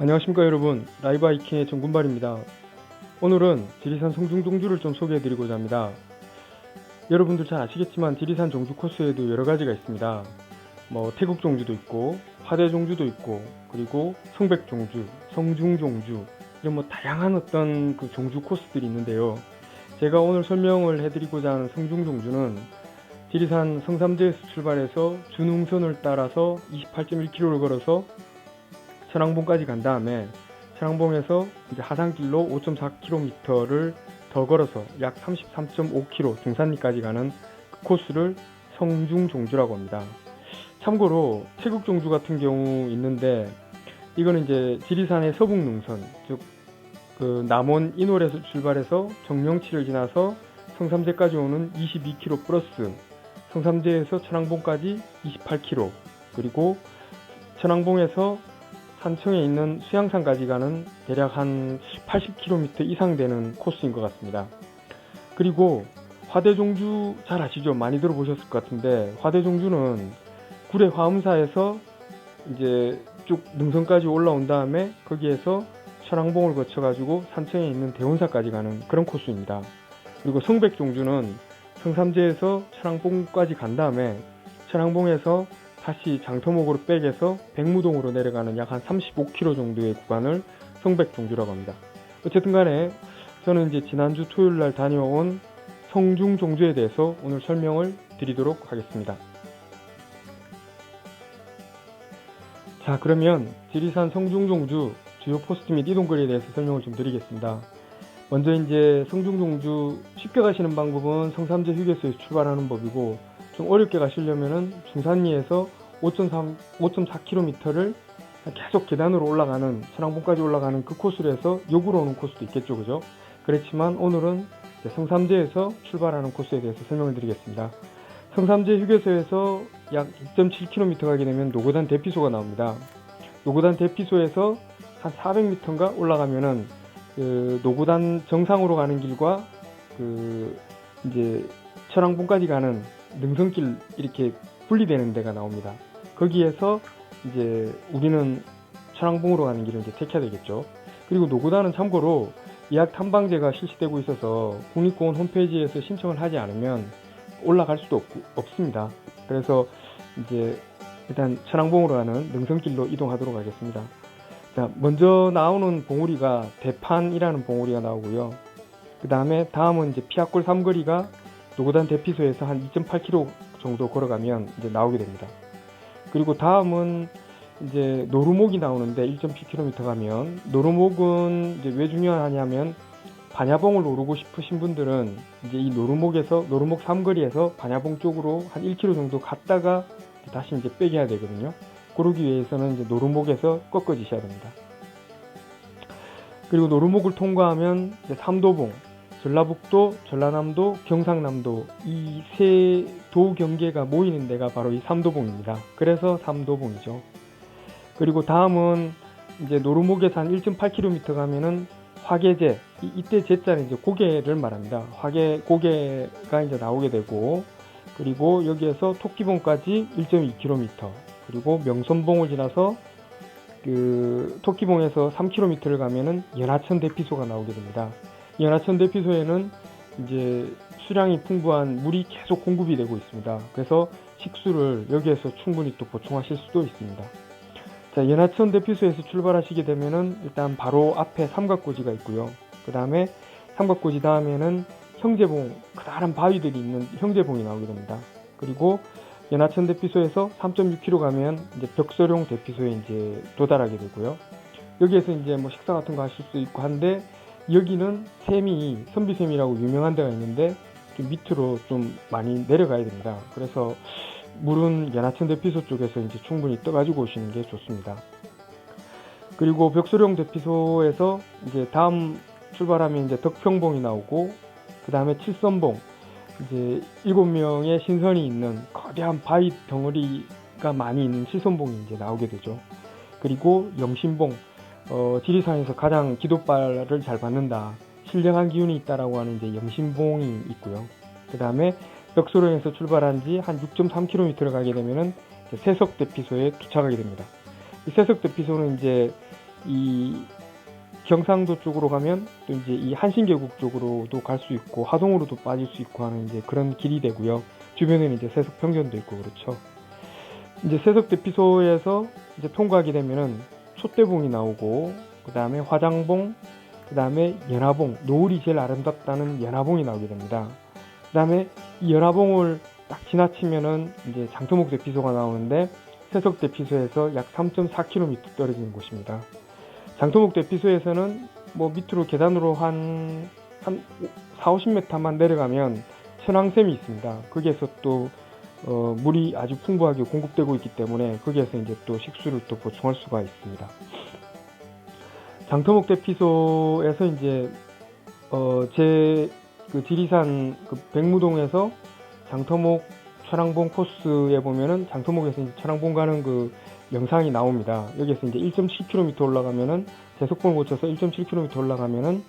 안녕하십니까 여러분. 라이브 하이킹의 정군발입니다. 오늘은 지리산 성중종주를 좀 소개해드리고자 합니다. 여러분들 잘 아시겠지만 지리산 종주 코스에도 여러가지가 있습니다. 뭐 태국 종주도 있고 화대 종주도 있고 그리고 성백 종주 성중 종주 이런 뭐 다양한 어떤 그 종주 코스들이 있는데요. 제가 오늘 설명을 해드리고자 하는 성중 종주는 지리산 성삼재에서 출발해서 준흥선을 따라서 28.1km를 걸어서 천왕봉까지 간 다음에 천왕봉에서 이제 하산길로 5.4km를 더 걸어서 약 33.5km 중산리까지 가는 그 코스를 성중종주라고 합니다. 참고로 태국 종주 같은 경우 있는데 이거는 이제 지리산의 서북능선 즉 그 남원 인월에서 출발해서 정령치를 지나서 성삼재까지 오는 22km 플러스 성삼재에서 천왕봉까지 28km 그리고 천왕봉에서 산청에 있는 수양산까지 가는 대략 한 80km 이상 되는 코스인 것 같습니다. 그리고 화대종주 잘 아시죠? 많이 들어보셨을 것 같은데 화대종주는 구례 화엄사에서 이제 쭉 능선까지 올라온 다음에 거기에서 천왕봉을 거쳐가지고 산청에 있는 대원사까지 가는 그런 코스입니다. 그리고 성백종주는 성삼재에서 천왕봉까지 간 다음에 천왕봉에서 다시 장터목으로 백에서 백무동으로 내려가는 약 한 35km 정도의 구간을 성백종주라고 합니다. 어쨌든 간에 저는 이제 지난주 토요일 날 다녀온 성중종주에 대해서 오늘 설명을 드리도록 하겠습니다. 자, 그러면 지리산 성중종주 주요 포스트 및 이동거리에 대해서 설명을 좀 드리겠습니다. 먼저 이제 성중종주 쉽게 가시는 방법은 성삼재 휴게소에서 출발하는 법이고 좀 어렵게 가시려면은 중산리에서 5.3, 5.4km를 계속 계단으로 올라가는 천왕봉까지 올라가는 그 코스로 해서 역으로 오는 코스도 있겠죠, 그죠? 그렇지만 오늘은 성삼재에서 출발하는 코스에 대해서 설명을 드리겠습니다. 성삼재 휴게소에서 약 2.7km 가게 되면 노고단 대피소가 나옵니다. 노고단 대피소에서 한 400m인가 올라가면은 그 노고단 정상으로 가는 길과 그 이제 천왕봉까지 가는 능선길 이렇게 분리되는 데가 나옵니다. 거기에서 이제 우리는 천왕봉으로 가는 길을 이제 택해야 되겠죠. 그리고 노고단은 참고로 예약 탐방제가 실시되고 있어서 국립공원 홈페이지에서 신청을 하지 않으면 올라갈 수도 없, 습니다 그래서 이제 일단 천왕봉으로 가는 능선길로 이동하도록 하겠습니다. 자, 먼저 나오는 봉우리가 대판이라는 봉우리가 나오고요. 그 다음에 다음은 이제 피아골 삼거리가 노고단 대피소에서 한 2.8km 정도 걸어가면 이제 나오게 됩니다. 그리고 다음은 이제 노루목이 나오는데 1.7km 가면 노루목은 이제 왜 중요하냐면 반야봉을 오르고 싶으신 분들은 이제 이 노루목에서 노루목 삼거리에서 반야봉 쪽으로 한 1km 정도 갔다가 다시 이제 빼겨야 되거든요. 그러기 위해서는 이제 노루목에서 꺾어지셔야 됩니다. 그리고 노루목을 통과하면 삼도봉, 전라북도, 전라남도, 경상남도 이 세 도 경계가 모이는 데가 바로 이 삼도봉입니다. 그래서 삼도봉이죠. 그리고 다음은 이제 노루목에서 한 1.8km 가면은 화계제 이, 이때 제자는 이제 고개를 말합니다. 화계 고개가 이제 나오게 되고 그리고 여기에서 토끼봉까지 1.2km 그리고 명선봉을 지나서 그 토끼봉에서 3km를 가면은 연하천 대피소가 나오게 됩니다. 연하천 대피소에는 이제 수량이 풍부한 물이 계속 공급이 되고 있습니다. 그래서 식수를 여기에서 충분히 또 보충하실 수도 있습니다. 자, 연하천 대피소에서 출발하시게 되면은 일단 바로 앞에 삼각고지가 있고요. 그 다음에 삼각고지 다음에는 형제봉, 크다란 바위들이 있는 형제봉이 나오게 됩니다. 그리고 연하천 대피소에서 3.6km 가면 이제 벽서룡 대피소에 이제 도달하게 되고요. 여기에서 이제 뭐 식사 같은 거 하실 수 있고 한데 여기는 샘이 선비샘이라고 유명한 데가 있는데 좀 밑으로 좀 많이 내려가야 됩니다. 그래서 물은 연하천 대피소 쪽에서 이제 충분히 떠가지고 오시는 게 좋습니다. 그리고 벽소령 대피소에서 이제 다음 출발하면 이제 덕평봉이 나오고 그 다음에 칠선봉 이제 일곱 명의 신선이 있는 거대한 바위 덩어리가 많이 있는 칠선봉이 이제 나오게 되죠. 그리고 영신봉 어, 지리산에서 가장 기도발을 잘 받는다. 신령한 기운이 있다라고 하는 이제 영신봉이 있고요. 그 다음에 벽소령에서 출발한 지 한 6.3km를 가게 되면은 이제 세석 대피소에 도착하게 됩니다. 이 세석 대피소는 이제 이 경상도 쪽으로 가면 또 이제 이 한신계곡 쪽으로도 갈 수 있고 하동으로도 빠질 수 있고 하는 이제 그런 길이 되고요. 주변에는 이제 세석 평전도 있고 그렇죠. 이제 세석 대피소에서 이제 통과하게 되면은 촛대봉이 나오고 그 다음에 화장봉, 그 다음에 연화봉, 노을이 제일 아름답다는 연화봉이 나오게 됩니다. 그 다음에 이 연화봉을 딱 지나치면은 이제 장터목 대 피소가 나오는데 세석 대 피소에서 약 3.4km 떨어지는 곳입니다. 장터목 대 피소에서는 뭐 밑으로 계단으로 한, 한 4, 50m만 내려가면 천왕샘이 있습니다. 거기에서 또 어, 물이 아주 풍부하게 공급되고 있기 때문에 거기에서 이제 또 식수를 또 보충할 수가 있습니다. 장터목 대피소에서 이제 어, 제그 지리산 그 백무동에서 장터목 천왕봉 코스에 보면은 장터목에서 천왕봉 가는 그 영상이 나옵니다. 여기에서 이제 1.7km 올라가면은 대속봉을 거쳐서 1.7km 올라가면은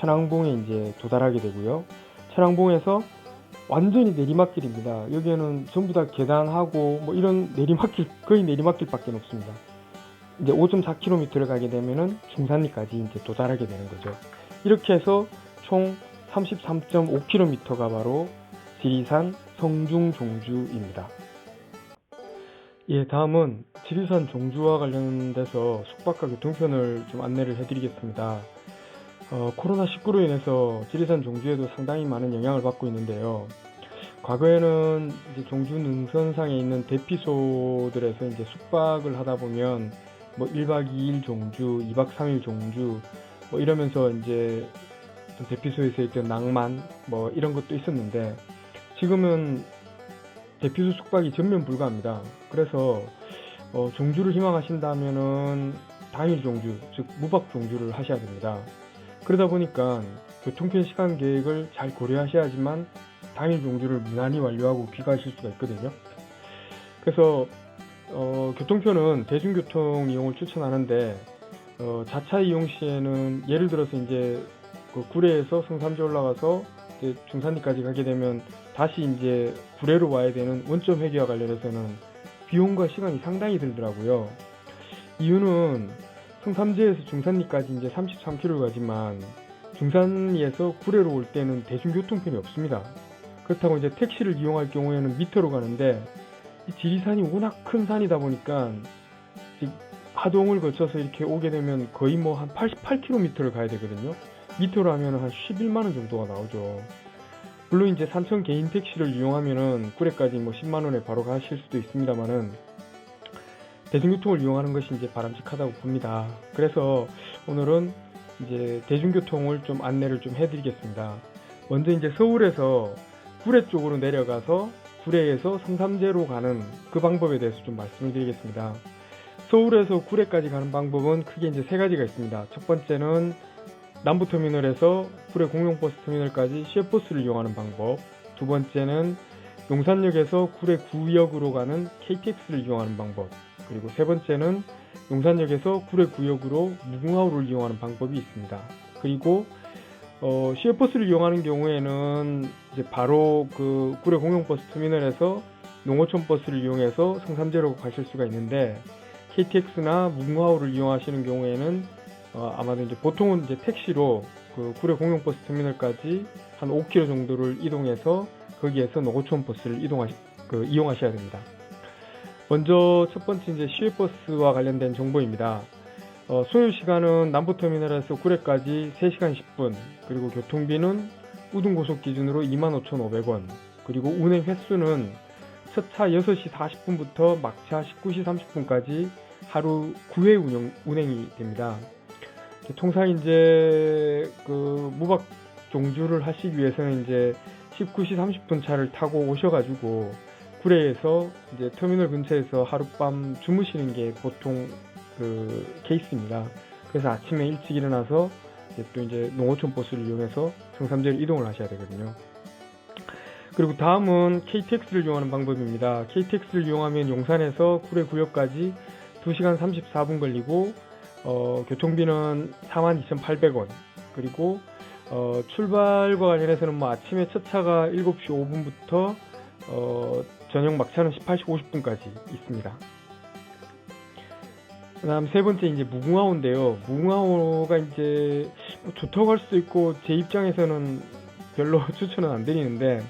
천왕봉에 이제 도달하게 되고요. 천왕봉에서 완전히 내리막길입니다. 여기에는 전부 다 계단하고 뭐 이런 내리막길 거의 내리막길밖에 없습니다. 이제 5.4km를 가게 되면은 중산리까지 이제 도달하게 되는 거죠. 이렇게 해서 총 33.5km가 바로 지리산 성중 종주입니다. 예, 다음은 지리산 종주와 관련돼서 숙박과 교통편을 좀 안내를 해드리겠습니다. 어, 코로나19로 인해서 지리산 종주에도 상당히 많은 영향을 받고 있는데요. 과거에는 이제 종주 능선상에 있는 대피소들에서 이제 숙박을 하다 보면 뭐 1박 2일 종주, 2박 3일 종주 뭐 이러면서 이제 좀 대피소에서 있던 낭만 뭐 이런 것도 있었는데 지금은 대피소 숙박이 전면 불가합니다. 그래서 어, 종주를 희망하신다면은 당일 종주, 즉 무박 종주를 하셔야 됩니다. 그러다 보니까 교통편 시간 계획을 잘 고려하셔야지만 당일 종주를 무난히 완료하고 귀가하실 수가 있거든요. 그래서 어, 교통편은 대중교통 이용을 추천하는데 어, 자차 이용 시에는 예를 들어서 이제 그 구례에서 성삼지 올라가서 중산리까지 가게 되면 다시 이제 구례로 와야 되는 원점 회계와 관련해서는 비용과 시간이 상당히 들더라고요. 이유는 성삼지에서 중산리까지 이제 33km 가지만 중산리에서 구례로 올 때는 대중교통편이 없습니다. 그렇다고 이제 택시를 이용할 경우에는 미터로 가는데 이 지리산이 워낙 큰 산이다 보니까 하동을 거쳐서 이렇게 오게 되면 거의 뭐 한 88km를 가야 되거든요. 미터로 하면 한 11만 원 정도가 나오죠. 물론 이제 산천 개인 택시를 이용하면은 구례까지 뭐 10만 원에 바로 가실 수도 있습니다만은 대중교통을 이용하는 것이 이제 바람직하다고 봅니다. 그래서 오늘은 이제 대중교통을 좀 안내를 좀 해드리겠습니다. 먼저 이제 서울에서 구례 쪽으로 내려가서 구례에서 성삼제로 가는 그 방법에 대해서 좀 말씀을 드리겠습니다. 서울에서 구례까지 가는 방법은 크게 이제 세 가지가 있습니다. 첫 번째는 남부터미널에서 구례 공용버스 터미널까지 시외버스를 이용하는 방법. 두 번째는 용산역에서 구례 구역으로 가는 KTX를 이용하는 방법. 그리고 세 번째는 용산역에서 구례 구역으로 무궁화호를 이용하는 방법이 있습니다. 그리고 어, 시외버스를 이용하는 경우에는 이제 바로 그 구례 공용버스 터미널에서 농어촌 버스를 이용해서 성삼제로 가실 수가 있는데 KTX나 무궁화호를 이용하시는 경우에는 어, 아마도 이제 보통은 이제 택시로 그 구례 공용버스 터미널까지 한 5km 정도를 이동해서 거기에서 농어촌 버스를 이동하시 그 이용하셔야 됩니다. 먼저 첫 번째 이제 시외버스와 관련된 정보입니다. 어, 소요 시간은 남부터미널에서 구례까지 3시간 10분, 그리고 교통비는 우등고속 기준으로 25,500원, 그리고 운행 횟수는 첫 차 6시 40분부터 막차 19시 30분까지 하루 9회 운영, 운행이 됩니다. 통상 이제 그 무박 종주를 하시기 위해서는 이제 19시 30분 차를 타고 오셔가지고 구례에서 이제 터미널 근처에서 하룻밤 주무시는 게 보통 그 케이스입니다. 그래서 아침에 일찍 일어나서 이제 또 이제 농어촌 버스를 이용해서 성삼제를 이동을 하셔야 되거든요. 그리고 다음은 KTX를 이용하는 방법입니다. KTX를 이용하면 용산에서 구례 구역까지 2시간 34분 걸리고 어, 교통비는 42,800원. 그리고 어, 출발과 관련해서는 뭐 아침에 첫 차가 7시 5분부터 어, 저녁 막차는 18시 50분까지 있습니다. 그다음 세 번째 이제 무궁화호인데요. 무궁화호가 이제 뭐 좋다고 할 수도 있고 제 입장에서는 별로 추천은 안 드리는데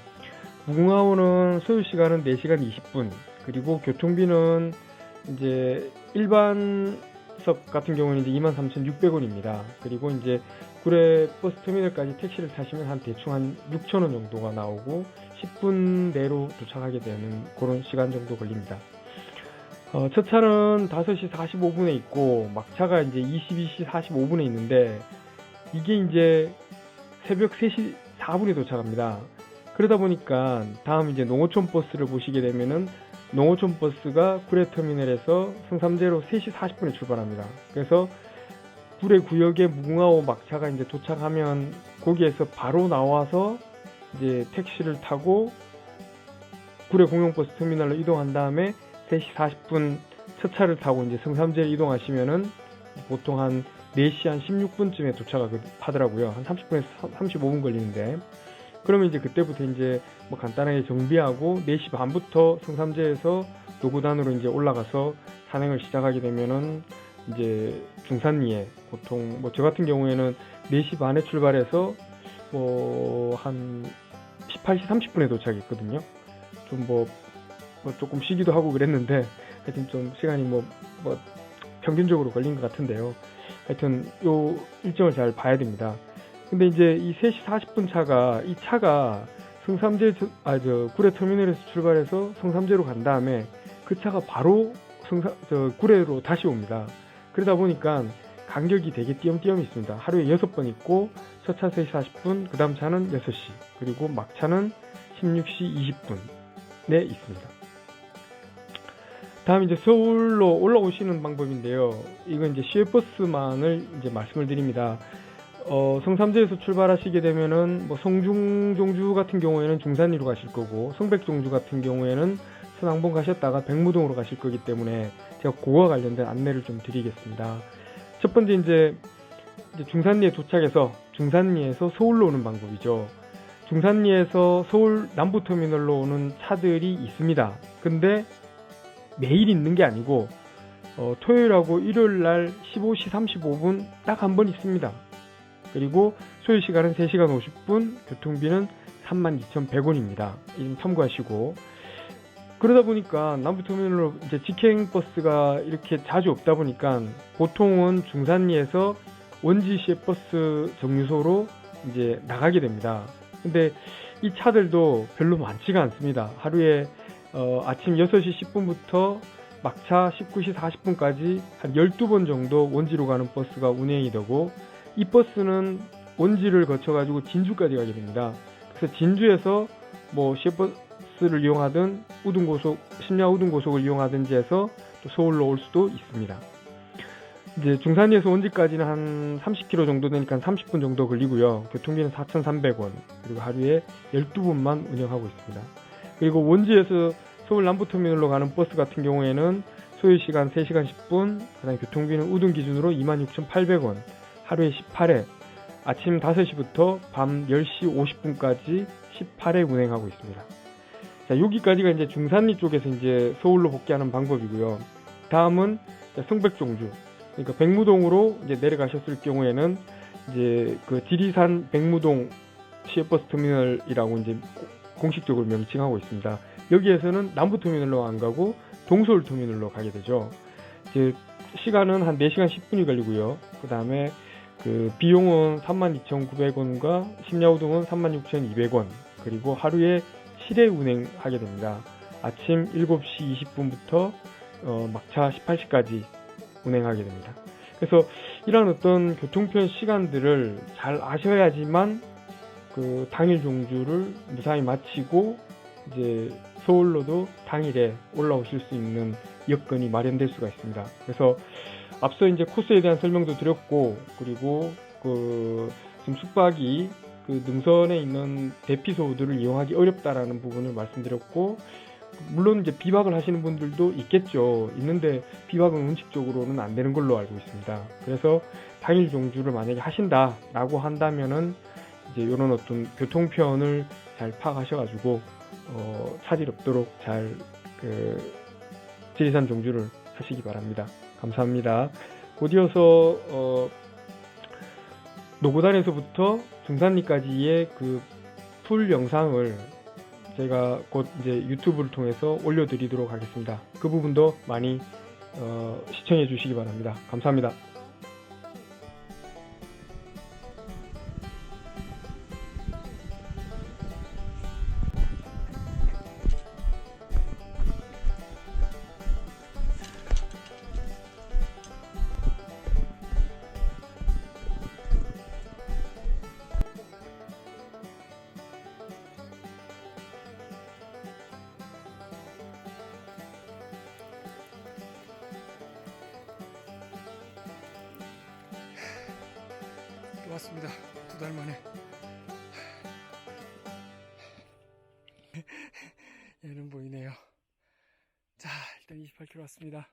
무궁화호는 소요 시간은 4시간 20분 그리고 교통비는 이제 일반석 같은 경우는 이제 23,600원입니다. 그리고 이제 구례 버스 터미널까지 택시를 타시면 한 대충 한 6,000원 정도가 나오고 10분 내로 도착하게 되는 그런 시간 정도 걸립니다. 어, 첫 차는 5시 45분에 있고 막차가 이제 22시 45분에 있는데 이게 이제 새벽 3시 4분에 도착합니다. 그러다 보니까 다음 이제 농어촌 버스를 보시게 되면은 농어촌 버스가 구례 터미널에서 성삼제로 3시 40분에 출발합니다. 그래서 구례 구역에 무궁화호 막차가 이제 도착하면 거기에서 바로 나와서 이제 택시를 타고 구례 공영버스 터미널로 이동한 다음에 3시 40분 첫 차를 타고 이제 성삼제를 이동하시면은 보통 한 4시 한 16분쯤에 도착하더라고요. 한 30분에서 35분 걸리는데. 그러면 이제 그때부터 이제 뭐 간단하게 정비하고 4시 반부터 성삼제에서 노구단으로 이제 올라가서 산행을 시작하게 되면은 이제 중산리에 보통 뭐 저 같은 경우에는 4시 반에 출발해서 뭐 한 18시 30분에 도착했거든요. 좀뭐 조금 쉬기도 하고 그랬는데 하여튼 좀 시간이 뭐, 뭐 평균적으로 걸린 것 같은데요. 하여튼 요 일정을 잘 봐야 됩니다. 근데 이제 이 3시 40분 차가 이 차가 성삼제 아저 구례 터미널에서 출발해서 성삼제로 간 다음에 그 차가 바로 성삼 저 구례로 다시 옵니다. 그러다 보니까 간격이 되게 띄엄띄엄 있습니다. 하루에 6번 있고 첫 차 3시 40분, 그 다음 차는 6시, 그리고 막차는 16시 20분에 있습니다. 다음 이제 서울로 올라오시는 방법인데요. 이건 이제 시외버스만을 이제 말씀을 드립니다. 어, 성삼제에서 출발하시게 되면은 뭐 성중 종주 같은 경우에는 중산리로 가실 거고 성백 종주 같은 경우에는 선왕봉 가셨다가 백무동으로 가실 거기 때문에 제가 그와 관련된 안내를 좀 드리겠습니다. 첫 번째 이제, 중산리에 도착해서 중산리에서 서울로 오는 방법이죠. 중산리에서 서울 남부터미널로 오는 차들이 있습니다. 근데 매일 있는 게 아니고 어, 토요일하고 일요일 날 15시 35분 딱 한 번 있습니다. 그리고 소요 시간은 3시간 50분, 교통비는 32,100원입니다. 이 좀 참고하시고 그러다 보니까 남부터미널로 이제 직행 버스가 이렇게 자주 없다 보니까 보통은 중산리에서 원지시의 버스 정류소로 이제 나가게 됩니다. 근데 이 차들도 별로 많지가 않습니다. 하루에 어, 아침 6시 10분부터 막차 19시 40분까지 한 12번 정도 원지로 가는 버스가 운행이 되고 이 버스는 원지를 거쳐가지고 진주까지 가게 됩니다. 그래서 진주에서 뭐 시외버스 를 이용하든 우등고속, 심야 우등고속을 이용하든지 해서 또 서울로 올 수도 있습니다. 이제 중산리에서 원지까지는 한 30km 정도 되니까 30분 정도 걸리고요. 교통비는 4,300원, 그리고 하루에 12번만 운영하고 있습니다. 그리고 원지에서 서울 남부터미널로 가는 버스 같은 경우에는 소요 시간 3시간 10분, 그다음 교통비는 우등 기준으로 26,800원, 하루에 18회, 아침 5시부터 밤 10시 50분까지 18회 운행하고 있습니다. 자, 여기까지가 이제 중산리 쪽에서 이제 서울로 복귀하는 방법이고요. 다음은 성백종주, 그러니까 백무동으로 이제 내려가셨을 경우에는 이제 그 지리산 백무동 시외버스 터미널이라고 이제 공식적으로 명칭하고 있습니다. 여기에서는 남부 터미널로 안 가고 동서울 터미널로 가게 되죠. 이제 시간은 한 4시간 10분이 걸리고요. 그 다음에 그 비용은 32,900원과 심야우동은 36,200원 그리고 하루에 7회 운행하게 됩니다. 아침 7시 20분부터 어, 막차 18시까지 운행하게 됩니다. 그래서 이런 어떤 교통편 시간들을 잘 아셔야지만 그 당일 종주를 무사히 마치고 이제 서울로도 당일에 올라오실 수 있는 여건이 마련될 수가 있습니다. 그래서 앞서 이제 코스에 대한 설명도 드렸고 그리고 그 지금 숙박이 그 능선에 있는 대피소들을 이용하기 어렵다라는 부분을 말씀드렸고 물론 이제 비박을 하시는 분들도 있겠죠. 있는데 비박은 원칙적으로는 안 되는 걸로 알고 있습니다. 그래서 당일 종주를 만약에 하신다라고 한다면은 이제 이런 어떤 교통편을 잘 파악하셔가지고 어, 차질 없도록 잘 그 지리산 종주를 하시기 바랍니다. 감사합니다. 곧이어서 어, 노고단에서부터 중산리까지의 그 풀 영상을 제가 곧 이제 유튜브를 통해서 올려드리도록 하겠습니다. 그 부분도 많이 어, 시청해 주시기 바랍니다. 감사합니다. 왔습니다. 두 달 만에. 얘는 보이네요. 자, 일단 28km 왔습니다.